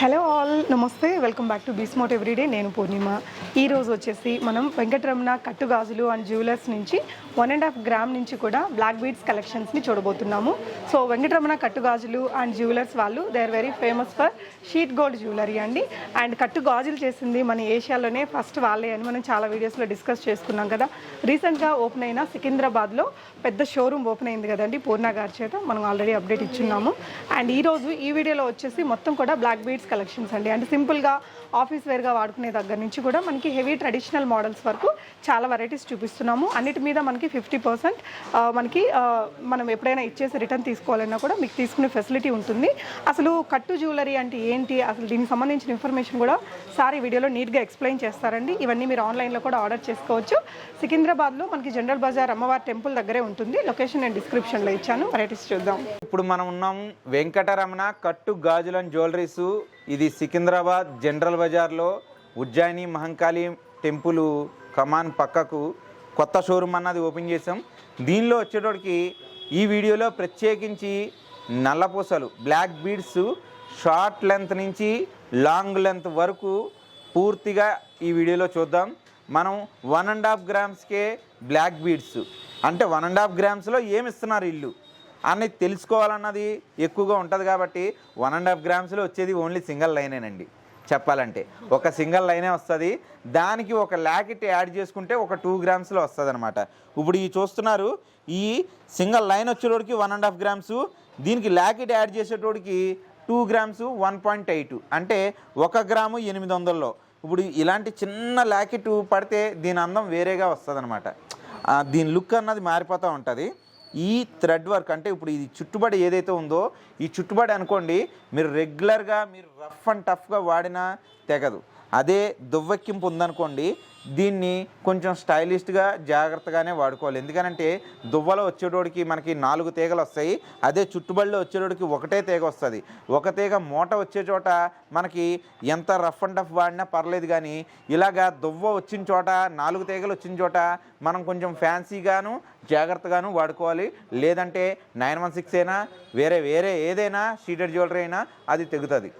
Hello all నమస్తే. Welcome back to బీస్మోట్ everyday. నేను పూర్ణిమ. ఈరోజు వచ్చేసి మనం వెంకటరమణ కట్టు గాజులు అండ్ జ్యువెలర్స్ నుంచి వన్ అండ్ హాఫ్ గ్రామ్ నుంచి కూడా బ్లాక్ బీడ్స్ కలెక్షన్స్ని చూడబోతున్నాము. So Venkataramana Kattu Gajulu and jewellers వాళ్ళు they are very famous for sheet gold jewellery అండి. అండ్ కట్టు గాజులు చేసింది మన ఏషియాలోనే ఫస్ట్ వాళ్ళే అని మనం చాలా వీడియోస్లో డిస్కస్ చేసుకున్నాం కదా. రీసెంట్గా ఓపెన్ అయిన సికింద్రాబాద్లో పెద్ద షోరూమ్ ఓపెన్ అయింది కదండి పూర్ణ గారి చేత మనం ఆల్రెడీ అప్డేట్ ఇచ్చున్నాము. అండ్ ఈరోజు ఈ వీడియోలో వచ్చేసి మొత్తం కూడా బ్లాక్ బీడ్స్ కలెక్షన్స్ అండి. అంటే సింపుల్గా ఆఫీస్ వేర్గా వాడుకునే దగ్గర నుంచి కూడా మనకి హెవీ ట్రెడిషనల్ మోడల్స్ వరకు చాలా వెరైటీస్ చూపిస్తున్నాము. అన్నిటి మీద మనకి ఫిఫ్టీ పర్సెంట్ మనకి మనం ఎప్పుడైనా ఇచ్చేసి రిటర్న్ తీసుకోవాలన్నా కూడా మీకు తీసుకునే ఫెసిలిటీ ఉంటుంది. అసలు కట్టు జ్యువెలరీ అంటే ఏంటి? అసలు దీనికి సంబంధించిన ఇన్ఫర్మేషన్ కూడా సార్ ఈ వీడియోలో నీట్గా ఎక్స్ప్లెయిన్ చేస్తారండి. ఇవన్నీ మీరు ఆన్లైన్లో కూడా ఆర్డర్ చేసుకోవచ్చు. సికింద్రాబాద్లో మనకి జనరల్ బజార్ అమ్మవారి టెంపుల్ దగ్గరే ఉంటుంది. లొకేషన్ నేను డిస్క్రిప్షన్లో ఇచ్చాను. వెరైటీస్ చూద్దాం. ఇప్పుడు మనం ఉన్నాం వెంకటరమణ కట్టు గాజులు జ్యువెలరీస్ ఇది సికింద్రాబాద్ జనరల్ బజార్లో ఉజ్జయిని మహంకాళి టెంపుల్ కమాన్ పక్కకు కొత్త షోరూమ్ అన్నది ఓపెన్ చేసాం దీనిలో వచ్చేటోడికి ఈ వీడియోలో ప్రత్యేకించి నల్లపూసలు బ్లాక్ బీడ్స్ షార్ట్ లెంత్ నుంచి లాంగ్ లెంత్ వరకు పూర్తిగా ఈ వీడియోలో చూద్దాం. మనం వన్ అండ్ హాఫ్ గ్రామ్స్కే బ్లాక్ బీడ్స్. అంటే వన్ అండ్ హాఫ్ గ్రామ్స్లో ఏమి ఇస్తున్నారు ఇల్లు? అనేది తెలుసుకోవాలన్నది ఎక్కువగా ఉంటుంది కాబట్టి వన్ అండ్ హాఫ్ గ్రామ్స్లో వచ్చేది ఓన్లీ సింగిల్ లైనేనండి చెప్పాలంటే ఒక సింగిల్ లైనే వస్తుంది. దానికి ఒక ల్యాకెట్ యాడ్ చేసుకుంటే ఒక టూ గ్రామ్స్లో వస్తుంది అనమాట ఇప్పుడు ఈ చూస్తున్నారు ఈ సింగిల్ లైన్ వచ్చేటోడికి వన్ అండ్ హాఫ్ గ్రామ్స్ దీనికి locket add చేసేటోడికి two grams one point eight అంటే ఒక గ్రాము ఎనిమిది వందల్లో. ఇప్పుడు ఇలాంటి చిన్న ల్యాకెట్ పడితే దీని అందం వేరేగా వస్తుంది అనమాట దీని లుక్ అన్నది మారిపోతూ ఉంటుంది. ఈ థ్రెడ్ వర్క్ అంటే ఇప్పుడు ఇది చుట్టుబడి ఏదైతే ఉందో ఈ చుట్టుబడి అనుకోండి మీరు రెగ్యులర్గా మీరు రఫ్ అండ్ టఫ్గా వాడినా తెగదు. అదే దువ్వెక్కింపు ఉందనుకోండి దీన్ని కొంచెం స్టైలిష్గా జాగ్రత్తగానే వాడుకోవాలి. ఎందుకనంటే దువ్వలో వచ్చేటోడికి మనకి నాలుగు తీగలు వస్తాయి అదే చుట్టుబడిలో వచ్చేటోడికి ఒకటే తీగ వస్తుంది. ఒక తీగ మూట వచ్చే చోట మనకి ఎంత రఫ్ అండ్ టఫ్ వాడినా పర్లేదు కానీ ఇలాగా దువ్వ వచ్చిన చోట నాలుగు తీగలు వచ్చిన చోట మనం కొంచెం ఫ్యాన్సీగాను జాగ్రత్తగాను వాడుకోవాలి. లేదంటే నైన్ వన్ సిక్స్ అయినా వేరే వేరే ఏదైనా షీటెడ్ జ్యువెలరీ అయినా అది తెగుతుంది.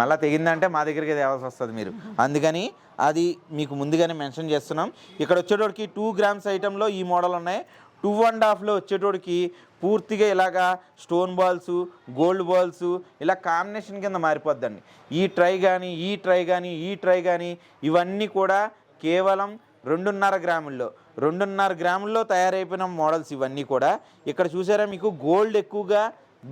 మళ్ళీ తెగిందంటే మా దగ్గరికి తేవాల్సి వస్తుంది మీరు. అందుకని అది మీకు ముందుగానే మెన్షన్ చేస్తున్నాం. ఇక్కడ వచ్చేటోడికి టూ గ్రామ్స్ ఐటెంలో ఈ మోడల్ ఉన్నాయి. టూ అండ్ హాఫ్లో వచ్చేటోడికి పూర్తిగా ఇలాగా స్టోన్ బాల్స్ గోల్డ్ బాల్స్ ఇలా కాంబినేషన్ కింద మారిపోద్దండి. ఈ ట్రై కానీ ఈ ట్రై కానీ ఈ ట్రై కానీ ఇవన్నీ కూడా కేవలం రెండున్నర గ్రాముల్లో రెండున్నర గ్రాముల్లో తయారైపోయిన మోడల్స్ ఇవన్నీ కూడా. ఇక్కడ చూసారా మీకు గోల్డ్ ఎక్కువగా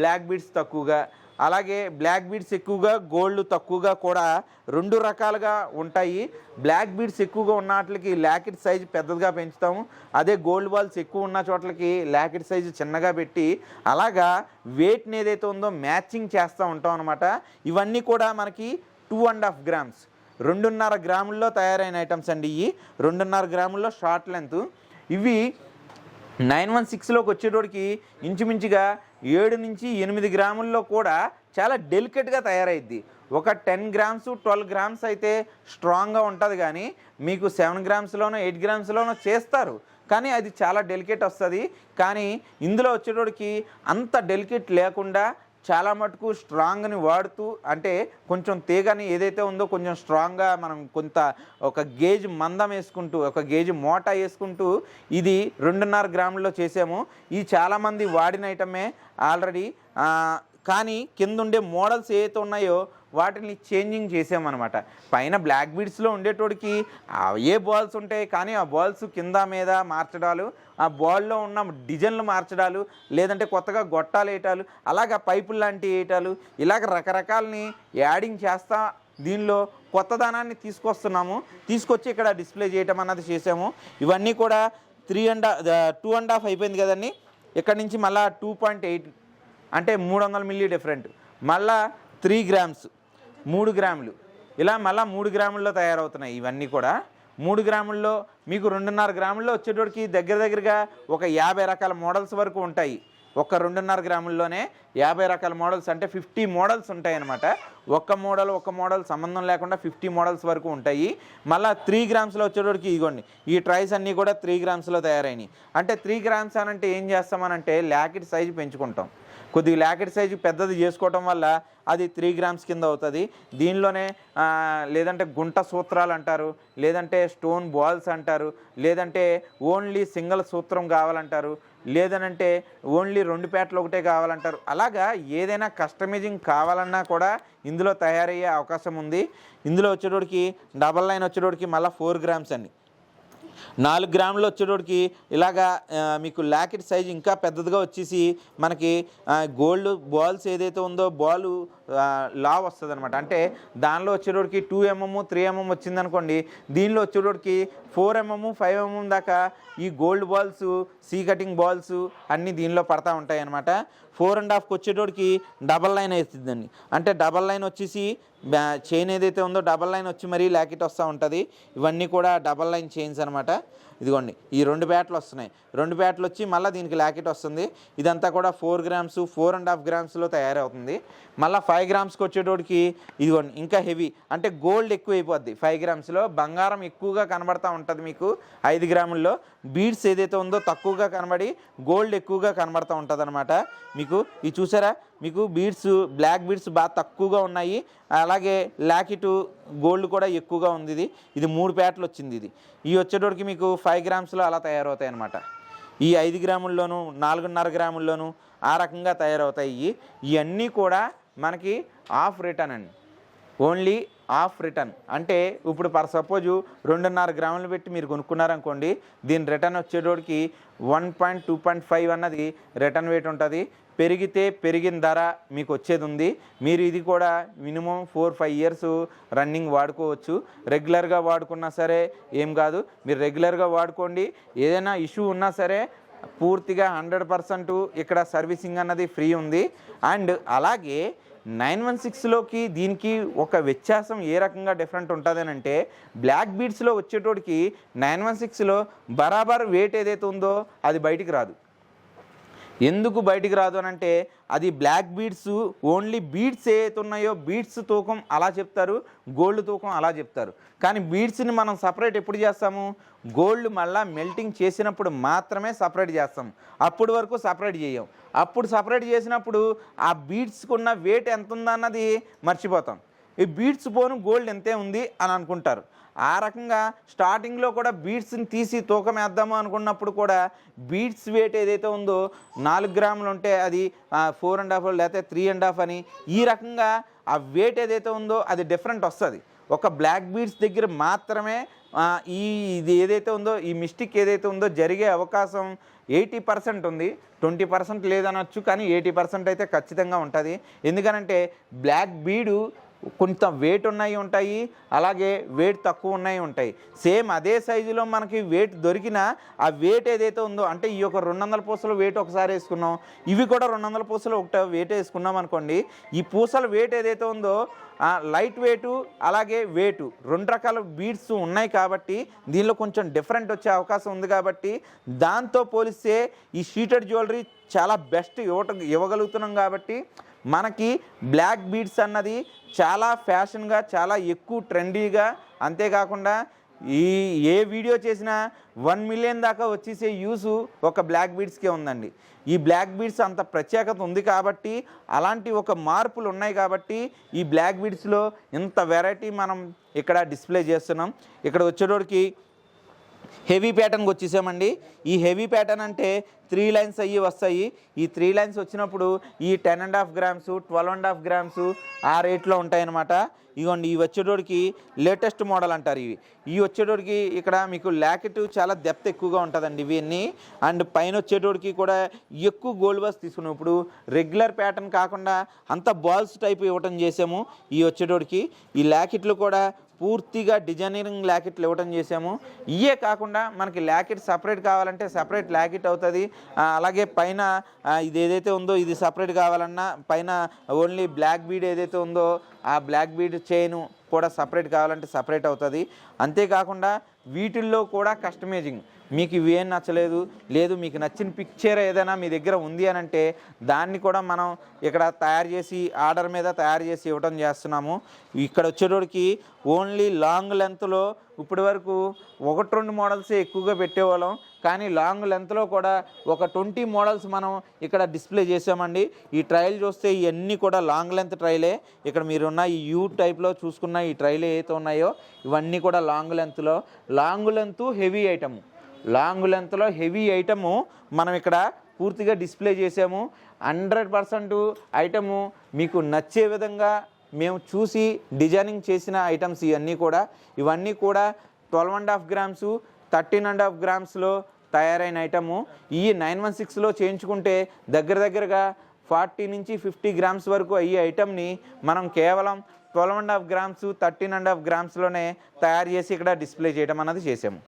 బ్లాక్ బీడ్స్ తక్కువగా అలాగే బ్లాక్ బీడ్స్ ఎక్కువగా గోల్డ్ తక్కువగా కూడా రెండు రకాలుగా ఉంటాయి. బ్లాక్ బీడ్స్ ఎక్కువగా ఉన్న వాటికి ల్యాకెట్ సైజు పెద్దదిగా పెంచుతాము. అదే గోల్డ్ బాల్స్ ఎక్కువ ఉన్న చోట్లకి ల్యాకెట్ సైజు చిన్నగా పెట్టి అలాగా వెయిట్ని ఏదైతే ఉందో మ్యాచింగ్ చేస్తూ ఉంటాం అనమాట ఇవన్నీ కూడా మనకి టూ అండ్ హాఫ్ గ్రామ్స్. రెండున్నర గ్రాముల్లో తయారైన ఐటమ్స్ అండి ఇవి. రెండున్నర గ్రాముల్లో షార్ట్ లెంత్. ఇవి నైన్ వన్ సిక్స్లోకి వచ్చేటోడికి ఇంచుమించుగా ఏడు నుంచి ఎనిమిది గ్రాముల్లో కూడా చాలా డెలికేట్గా తయారైద్ది. ఒక టెన్ గ్రామ్స్ ట్వెల్వ్ గ్రామ్స్ అయితే స్ట్రాంగ్గా ఉంటుంది కానీ మీకు సెవెన్ గ్రామ్స్లోనో ఎయిట్ గ్రామ్స్లోనో చేస్తారు. కానీ అది చాలా డెలికేట్ వస్తుంది. కానీ ఇందులో వచ్చేటోడికి అంత డెలికేట్ లేకుండా చాలా మటుకు స్ట్రాంగ్ని వాడుతూ అంటే కొంచెం తీగని ఏదైతే ఉందో కొంచెం స్ట్రాంగ్గా మనం కొంత ఒక గేజ్ మందం వేసుకుంటూ ఒక గేజ్ మోటా వేసుకుంటూ ఇది రెండున్నర గ్రాముల్లో చేసాము. ఇది చాలామంది వాడిన ఐటమే ఆల్రెడీ కానీ కింద ఉండే మోడల్స్ ఏవైతే ఉన్నాయో వాటిని చేంజింగ్ చేసామన్నమాట. పైన బ్లాక్ బీడ్స్లో ఉండేటోడికి ఏ బాల్స్ ఉంటాయి కానీ ఆ బాల్స్ కింద మీద మార్చడాలు ఆ బాల్లో ఉన్న డిజైన్లు మార్చడాలు లేదంటే కొత్తగా గొట్టాలు వేయటాలు అలాగా పైపులు లాంటి వేయటాలు ఇలాగ రకరకాలని యాడింగ్ చేస్తా దీనిలో కొత్తదనాన్ని తీసుకొస్తున్నాము. తీసుకొచ్చి ఇక్కడ డిస్ప్లే చేయటం అన్నది చేసాము. ఇవన్నీ కూడా three and two and half అయిపోయింది కదండి. ఇక్కడ నుంచి మళ్ళీ టూ పాయింట్ ఎయిట్ అంటే మూడు వందల మిల్లీ డిఫరెంట్. మళ్ళా త్రీ గ్రామ్స్ మూడు గ్రాములు. ఇలా మళ్ళీ మూడు గ్రాముల్లో తయారవుతున్నాయి ఇవన్నీ కూడా. మూడు గ్రాముల్లో మీకు రెండున్నర గ్రాముల్లో వచ్చేటోడికి దగ్గర దగ్గరగా ఒక యాభై రకాల మోడల్స్ వరకు ఉంటాయి. ఒక రెండున్నర గ్రాముల్లోనే యాభై రకాల మోడల్స్ అంటే ఫిఫ్టీ మోడల్స్ ఉంటాయి అనమాట ఒక్క మోడల్ ఒక మోడల్ సంబంధం లేకుండా ఫిఫ్టీ మోడల్స్ వరకు ఉంటాయి. మళ్ళీ త్రీ గ్రామ్స్లో వచ్చేటోడికి ఇగోండి ఈ ట్రైస్ అన్నీ కూడా త్రీ గ్రామ్స్లో తయారైనవి అంటే త్రీ గ్రామ్స్ అనంటే ఏం చేస్తామనంటే ల్యాకెట్ సైజు పెంచుకుంటాం. కొద్దిగా ల్యాకెట్ సైజు పెద్దది చేసుకోవటం వల్ల అది త్రీ గ్రామ్స్ కింద అవుతుంది. దీనిలోనే లేదంటే గుంట సూత్రాలు అంటారు లేదంటే స్టోన్ బాల్స్ అంటారు లేదంటే ఓన్లీ సింగిల్ సూత్రం కావాలంటారు లేదనంటే ఓన్లీ రెండు పేటలు ఒకటే కావాలంటారు. అలాగా ఏదైనా కస్టమైజింగ్ కావాలన్నా కూడా ఇందులో తయారయ్యే అవకాశం ఉంది. ఇందులో వచ్చేటోడికి డబల్ లైన్ వచ్చేటోడికి మళ్ళీ ఫోర్ గ్రామ్స్ అండి. నాలుగు గ్రాములు వచ్చేటోడికి ఇలాగా మీకు లాకెట్ సైజ్ ఇంకా పెద్దదిగా వచ్చేసి మనకి గోల్డ్ బాల్స్ ఏదైతే ఉందో బాలు లా వస్తుంది అనమాట అంటే దానిలో వచ్చేటోడికి టూ ఎంఎం త్రీ ఎంఎం వచ్చిందనుకోండి దీనిలో వచ్చేటోడికి ఫోర్ ఎంఎం ఫైవ్ ఎంఎం దాకా ఈ gold balls C cutting balls అన్నీ దీనిలో పడతా ఉంటాయి అనమాట ఫోర్ అండ్ హాఫ్కి వచ్చేటోడికి డబల్ లైన్ అవుతుందండి అంటే డబల్ లైన్ వచ్చేసి చైన్ ఏదైతే ఉందో డబల్ లైన్ వచ్చి మరీ లాకెట్ వస్తూ ఉంటుంది. ఇవన్నీ కూడా డబల్ లైన్ చైన్స్ అనమాట ఇదిగోండి ఈ రెండు బ్యాట్లు వస్తున్నాయి. రెండు బ్యాట్లు వచ్చి మళ్ళీ దీనికి లాకెట్ వస్తుంది. ఇదంతా కూడా four grams four and half గ్రామ్స్లో తయారవుతుంది. మళ్ళీ ఫైవ్ గ్రామ్స్కి వచ్చేటోడికి ఇదిగోండి ఇంకా హెవీ అంటే గోల్డ్ ఎక్కువ అయిపోద్ది ఫైవ్ గ్రామ్స్లో బంగారం ఎక్కువగా కనబడతా ఉంటుంది మీకు ఐదు గ్రాముల్లో. బీడ్స్ ఏదైతే ఉందో తక్కువగా కనబడి గోల్డ్ ఎక్కువగా కనబడతా ఉంటుంది అనమాట మీకు ఇది చూసారా? మీకు బీడ్స్ బ్లాక్ బీడ్స్ బాగా తక్కువగా ఉన్నాయి. అలాగే లాకిటు గోల్డ్ కూడా ఎక్కువగా ఉంది ఇది. ఇది మూడు ప్యాట్లు వచ్చింది ఇది. ఈ వచ్చేటోడికి మీకు ఫైవ్ గ్రామ్స్లో అలా తయారవుతాయి అనమాట ఈ ఐదు గ్రాముల్లోనూ నాలుగున్నర గ్రాముల్లోనూ ఆ రకంగా తయారవుతాయి. ఇవన్నీ కూడా మనకి ఆఫ్ రిటర్న్ అండి. Only half return. అంటే ఇప్పుడు పర్ సపోజు రెండున్నర గ్రాములు పెట్టి మీరు కొనుక్కున్నారనుకోండి దీని return వచ్చేటోడికి one point two point five అన్నది రిటర్న్ వెయిట్ ఉంటుంది. పెరిగితే పెరిగిన ధర మీకు వచ్చేది ఉంది మీరు ఇది కూడా minimum four five years running వాడుకోవచ్చు. రెగ్యులర్గా వాడుకున్నా సరే ఏం కాదు. మీరు రెగ్యులర్గా వాడుకోండి. ఏదైనా ఇష్యూ ఉన్నా సరే పూర్తిగా హండ్రెడ్ పర్సెంట్ ఇక్కడ సర్వీసింగ్ అన్నది ఫ్రీ ఉంది. అండ్ అలాగే నైన్ వన్ సిక్స్లోకి దీనికి ఒక వ్యత్యాసం ఏ రకంగా డిఫరెంట్ ఉంటుంది అని అంటే బ్లాక్ బీడ్స్లో వచ్చేటోడికి నైన్ వన్ సిక్స్లో బరాబర్ వెయిట్ ఏదైతే ఉందో అది బయటికి రాదు. ఎందుకు బయటికి రాదు అని అంటే అది బ్లాక్ బీడ్స్ ఓన్లీ బీడ్స్ ఏవైతే ఉన్నాయో బీడ్స్ తూకం అలా చెప్తారు గోల్డ్ తూకం అలా చెప్తారు. కానీ బీడ్స్ని మనం సపరేట్ ఎప్పుడు చేస్తాము? గోల్డ్ మళ్ళీ మెల్టింగ్ చేసినప్పుడు మాత్రమే సపరేట్ చేస్తాం. అప్పుడు వరకు సపరేట్ చేయం. అప్పుడు సపరేట్ చేసినప్పుడు ఆ బీడ్స్కున్న వెయిట్ ఎంత ఉందన్నది మర్చిపోతాం. ఈ బీడ్స్ పోను గోల్డ్ ఎంతే ఉంది అని అనుకుంటారు. ఆ రకంగా స్టార్టింగ్లో కూడా బీడ్స్ని తీసి తూకం వేద్దాము అనుకున్నప్పుడు కూడా బీడ్స్ వెయిట్ ఏదైతే ఉందో నాలుగు గ్రాములు ఉంటే అది ఫోర్ అండ్ హాఫ్ లేకపోతే త్రీ అండ్ హాఫ్ అని ఈ రకంగా ఆ వెయిట్ ఏదైతే ఉందో అది డిఫరెంట్ వస్తుంది. ఒక బ్లాక్ బీడ్స్ దగ్గర మాత్రమే ఈ ఇది ఏదైతే ఉందో ఈ మిస్టేక్ ఏదైతే ఉందో జరిగే అవకాశం ఎయిటీ పర్సెంట్ ఉంది. ట్వంటీ పర్సెంట్ లేదనొచ్చు కానీ ఎయిటీ పర్సెంట్ అయితే ఖచ్చితంగా ఉంటుంది. ఎందుకనంటే బ్లాక్ బీడు కొంత వెయిట్ ఉన్నాయి ఉంటాయి అలాగే వెయిట్ తక్కువ ఉన్నాయి ఉంటాయి. సేమ్ అదే సైజులో మనకి వెయిట్ దొరికిన ఆ వెయిట్ ఏదైతే ఉందో అంటే ఈ యొక్క రెండు వందల పూసలు వెయిట్ ఒకసారి వేసుకున్నాం ఇవి కూడా రెండు వందల పూసలు ఒకట వెయిట్ వేసుకున్నాం అనుకోండి ఈ పూసల వెయిట్ ఏదైతే ఉందో లైట్ వెయిట్ అలాగే వెయిట్ రెండు రకాల బీడ్స్ ఉన్నాయి కాబట్టి దీనిలో కొంచెం డిఫరెంట్ వచ్చే అవకాశం ఉంది కాబట్టి దాంతో పోలిస్తే ఈ షీటెడ్ జ్యువెలరీ చాలా బెస్ట్ ఇవ్వట ఇవ్వగలుగుతున్నాం కాబట్టి మనకి బ్లాక్ బీడ్స్ అన్నది చాలా ఫ్యాషన్గా చాలా ఎక్కువ ట్రెండీగా అంతేకాకుండా ఈ ఏ వీడియో చేసినా వన్ మిలియన్ దాకా వచ్చేసే యూస్ ఒక బ్లాక్ బీడ్స్కే ఉందండి. ఈ బ్లాక్ బీడ్స్ అంత ప్రత్యేకత ఉంది కాబట్టి అలాంటి ఒక మార్పులు ఉన్నాయి కాబట్టి ఈ బ్లాక్ బీడ్స్లో ఇంత వెరైటీ మనం ఇక్కడ డిస్ప్లే చేస్తున్నాం. ఇక్కడ వచ్చేటోడికి హెవీ ప్యాటర్న్కి వచ్చేసామండి. ఈ హెవీ ప్యాటర్న్ అంటే త్రీ లైన్స్ అయ్యి వస్తాయి. ఈ త్రీ లైన్స్ వచ్చినప్పుడు ఈ ten and half grams twelve and half grams ఆ రేట్లో ఉంటాయన్నమాట. ఇగోండి ఇవి వచ్చేటోడికి లేటెస్ట్ మోడల్ అంటారు ఇవి. ఇవి వచ్చేటోడికి ఇక్కడ మీకు ల్యాకెట్ చాలా డెప్త్ ఎక్కువగా ఉంటుందండి ఇవన్నీ. అండ్ పైన వచ్చేటోడికి కూడా ఎక్కువ గోల్డ్ బస్ తీసుకున్నాం. ఇప్పుడు రెగ్యులర్ ప్యాటర్న్ కాకుండా అంత బాల్స్ టైప్ ఇవ్వటం చేసాము ఈ వచ్చేటోడికి. ఈ ల్యాకెట్లు కూడా పూర్తిగా డిజైనింగ్ ల్యాకెట్లు ఇవ్వటం చేసాము ఇవే కాకుండా మనకి ల్యాకెట్ సపరేట్ కావాలంటే సపరేట్ ల్యాకెట్ అవుతుంది. అలాగే పైన ఇది ఏదైతే ఉందో ఇది సపరేట్ కావాలన్నా పైన ఓన్లీ బ్లాక్ బీడ్ ఏదైతే ఉందో ఆ బ్లాక్ బీడ్ చైన్ కూడా సపరేట్ కావాలంటే సపరేట్ అవుతుంది. అంతేకాకుండా వీటిల్లో కూడా కస్టమైజింగ్. మీకు ఇవి ఏం నచ్చలేదు లేదు మీకు నచ్చిన పిక్చర్ ఏదైనా మీ దగ్గర ఉంది అని అంటే దాన్ని కూడా మనం ఇక్కడ తయారు చేసి ఆర్డర్ మీద తయారు చేసి ఇవ్వడం చేస్తున్నాము. ఇక్కడ వచ్చేటోడికి ఓన్లీ లాంగ్ లెంత్లో ఇప్పటి వరకు ఒకటి రెండు మోడల్స్ ఎక్కువగా పెట్టేవాళ్ళం. కానీ లాంగ్ లెంత్లో కూడా ఒక ట్వంటీ మోడల్స్ మనం ఇక్కడ డిస్ప్లే చేసామండి ఈ ట్రైల్ చూస్తే ఇవన్నీ కూడా లాంగ్ లెంత్ ట్రైలే ఇక్కడ మీరున్న ఈ యూ టైప్లో చూసుకున్న ఈ ట్రైలే ఏవైతే ఉన్నాయో ఇవన్నీ కూడా లాంగ్ లెంత్లో long length heavy item long లెంత్లో హెవీ ఐటము మనం ఇక్కడ పూర్తిగా డిస్ప్లే చేసాము. హండ్రెడ్ పర్సెంట్ ఐటము మీకు నచ్చే విధంగా మేము చూసి డిజైనింగ్ చేసిన ఐటమ్స్ ఇవన్నీ కూడా. ఇవన్నీ కూడా twelve and half grams thirteen and half గ్రామ్స్లో తయారైన ఐటము. ఈ నైన్ వన్ సిక్స్లో చేయించుకుంటే దగ్గర దగ్గరగా ఫార్టీ నుంచి ఫిఫ్టీ గ్రామ్స్ వరకు అయ్యే ఐటమ్ని మనం కేవలం twelve and half grams thirteen and half గ్రామ్స్లోనే తయారు చేసి ఇక్కడ డిస్ప్లే చేయడం అన్నది చేసాము.